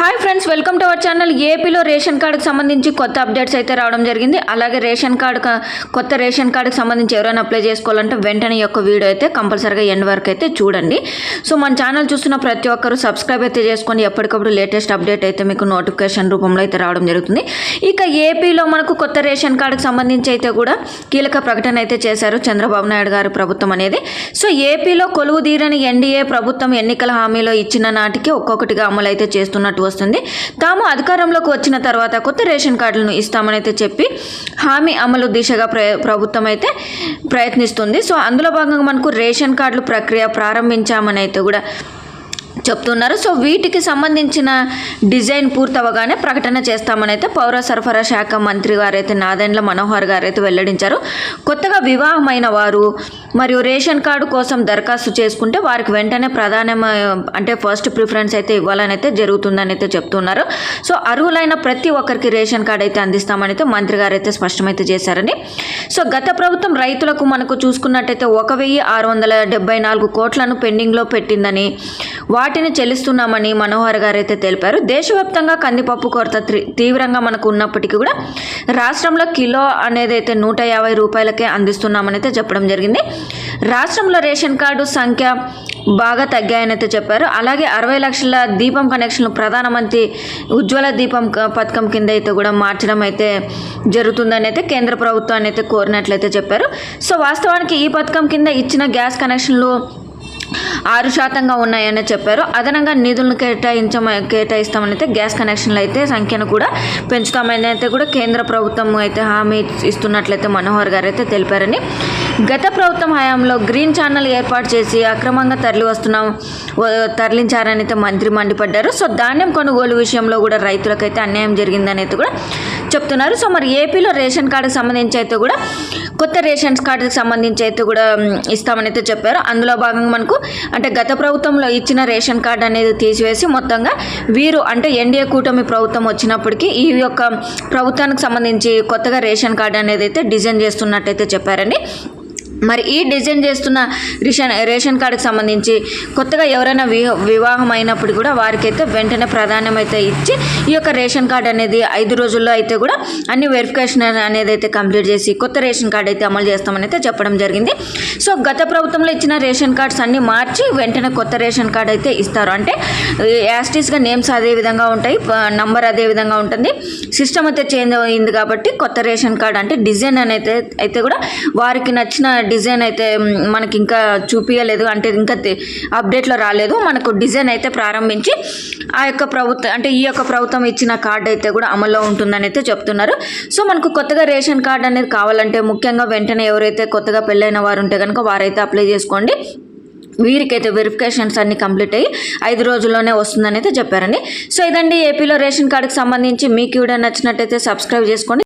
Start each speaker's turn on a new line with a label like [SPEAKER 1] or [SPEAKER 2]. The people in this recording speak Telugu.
[SPEAKER 1] Hi friends welcome to our channel. ఏపీలో రేషన్ కార్డుకు సంబంధించి కొత్త అప్డేట్స్ అయితే రావడం జరిగింది. అలాగే రేషన్ కార్డు కొత్త రేషన్ కార్డుకి సంబంధించి ఎవరైనా అప్లై చేసుకోవాలంటే వెంటనే యొక్క వీడియో అయితే కంపల్సరీగా ఎండ్ వరకు అయితే చూడండి. సో మన ఛానల్ చూస్తున్న ప్రతి ఒక్కరు సబ్స్క్రైబ్ అయితే చేసుకొని ఎప్పటికప్పుడు లేటెస్ట్ అప్డేట్ అయితే మీకు నోటిఫికేషన్ రూపంలో అయితే రావడం జరుగుతుంది. ఇక ఏపీలో మనకు కొత్త రేషన్ కార్డుకు సంబంధించి అయితే కూడా కీలక ప్రకటన అయితే చేశారు చంద్రబాబు నాయుడు గారి ప్రభుత్వం అనేది. సో ఏపీలో కొలువు తీరని ఎన్డీఏ ప్రభుత్వం ఎన్నికల హామీలో ఇచ్చిన నాటికి ఒక్కొక్కటిగా అమలు అయితే చేస్తున్నట్టు వస్తుంది. తాము అధికారంలోకి వచ్చిన తర్వాత కొత్త రేషన్ కార్డులను ఇస్తామని అయితే చెప్పి హామీ అమలు దిశగా ప్రభుత్వం అయితే ప్రయత్నిస్తుంది. సో అందులో భాగంగా మనకు రేషన్ కార్డులు ప్రక్రియ ప్రారంభించామని అయితే కూడా చెప్తున్నారు. సో వీటికి సంబంధించిన డిజైన్ పూర్తవగానే ప్రకటన చేస్తామని అయితే పౌర సరఫరా శాఖ మంత్రి గారైతే నాదెండ్ల మనోహర్ గారైతే వెల్లడించారు. కొత్తగా వివాహమైన వారు మరియు రేషన్ కార్డు కోసం దరఖాస్తు చేసుకుంటే వారికి వెంటనే ప్రధాన అంటే ఫస్ట్ ప్రిఫరెన్స్ అయితే ఇవ్వాలని అయితే జరుగుతుందని అయితే చెప్తున్నారు. సో అర్హులైన ప్రతి ఒక్కరికి రేషన్ కార్డు అయితే అందిస్తామని అయితే మంత్రి గారు అయితే స్పష్టమైతే చేశారని. సో గత ప్రభుత్వం రైతులకు మనకు చూసుకున్నట్టయితే ఒక వెయ్యి ఆరు వందల డెబ్బై నాలుగు కోట్లను పెండింగ్లో పెట్టిందని వాటి వాటిని చెల్లిస్తున్నామని మనోహర్ గారు అయితే తెలిపారు. దేశవ్యాప్తంగా కందిపప్పు కొరత తీవ్రంగా మనకు ఉన్నప్పటికీ కూడా రాష్ట్రంలో కిలో అనేది అయితే నూట యాభై రూపాయలకే అందిస్తున్నామని అయితే చెప్పడం జరిగింది. రాష్ట్రంలో రేషన్ కార్డు సంఖ్య బాగా తగ్గాయని అయితే చెప్పారు. అలాగే అరవై లక్షల దీపం కనెక్షన్లు ప్రధానమంత్రి ఉజ్వల దీపం పథకం కింద అయితే కూడా మార్చడం అయితే జరుగుతుందని అయితే కేంద్ర ప్రభుత్వాన్ని అయితే కోరినట్లయితే చెప్పారు. సో వాస్తవానికి ఈ పథకం కింద ఇచ్చిన గ్యాస్ కనెక్షన్లు ఆరు శాతంగా ఉన్నాయని చెప్పారు. అదనంగా నిధులను కేటాయించమ కేటాయిస్తామని అయితే గ్యాస్ కనెక్షన్లు అయితే సంఖ్యను కూడా పెంచుతామని అయితే కూడా కేంద్ర ప్రభుత్వం అయితే హామీ ఇస్తున్నట్లయితే మనోహర్ గారు అయితే తెలిపారని. గత ప్రభుత్వం హయాంలో గ్రీన్ ఛానల్ ఏర్పాటు చేసి అక్రమంగా తరలి వస్తున్నాం తరలించారని అయితే మంత్రి మండిపడ్డారు. సో ధాన్యం కొనుగోలు విషయంలో కూడా రైతులకైతే అన్యాయం జరిగిందని అయితే కూడా చెప్తున్నారు. సో మరి ఏపీలో రేషన్ కార్డుకి సంబంధించి అయితే కూడా కొత్త రేషన్ కార్డుకి సంబంధించి అయితే కూడా ఇస్తామని అయితే చెప్పారు. అందులో భాగంగా మనకు అంటే గత ప్రభుత్వంలో ఇచ్చిన రేషన్ కార్డు అనేది తీసివేసి మొత్తంగా వీరు అంటే ఎన్డీఏ కూటమి ప్రభుత్వం వచ్చినప్పటికీ ఈ యొక్క ప్రభుత్వానికి సంబంధించి కొత్తగా రేషన్ కార్డు అనేది అయితే డిజైన్ చేస్తున్నట్టయితే చెప్పారండి. మరి ఈ డిజైన్ చేస్తున్న రేషన్ రేషన్ కార్డుకి సంబంధించి కొత్తగా ఎవరైనా వివాహం అయినప్పుడు కూడా వారికైతే వెంటనే ప్రాధాన్యం అయితే ఇచ్చి ఈ యొక్క రేషన్ కార్డు అనేది ఐదు రోజుల్లో అయితే కూడా అన్ని వెరిఫికేషన్ అనేది అయితే కంప్లీట్ చేసి కొత్త రేషన్ కార్డు అయితే అమలు చేస్తామని అయితే చెప్పడం జరిగింది. సో గత ప్రభుత్వంలో ఇచ్చిన రేషన్ కార్డ్స్ అన్ని మార్చి వెంటనే కొత్త రేషన్ కార్డు అయితే ఇస్తారు. అంటే యాస్టీస్గా నేమ్స్ అదే విధంగా ఉంటాయి నంబర్ అదే విధంగా ఉంటుంది. సిస్టమ్ అయితే చేంజ్ అయింది కాబట్టి కొత్త రేషన్ కార్డు అంటే డిజైన్ అనేది అయితే కూడా వారికి నచ్చిన డిజైన్ అయితే మనకి ఇంకా చూపించలేదు అంటే ఇంకా అప్డేట్లో రాలేదు. మనకు డిజైన్ అయితే ప్రారంభించి ఆ యొక్క ప్రభుత్వం అంటే ఈ యొక్క ప్రభుత్వం ఇచ్చిన కార్డు అయితే కూడా అమల్లో ఉంటుందని అయితే చెప్తున్నారు. సో మనకు కొత్తగా రేషన్ కార్డు అనేది కావాలంటే ముఖ్యంగా వెంటనే ఎవరైతే కొత్తగా పెళ్ళైన వారు ఉంటే కనుక వారైతే అప్లై చేసుకోండి. వీరికైతే వెరిఫికేషన్స్ అన్ని కంప్లీట్ అయ్యి ఐదు రోజుల్లోనే వస్తుందని అయితే చెప్పారండి. సో ఇదండి ఏపీలో రేషన్ కార్డుకి సంబంధించి. మీకు కూడా నచ్చినట్టయితే సబ్స్క్రైబ్ చేసుకోండి.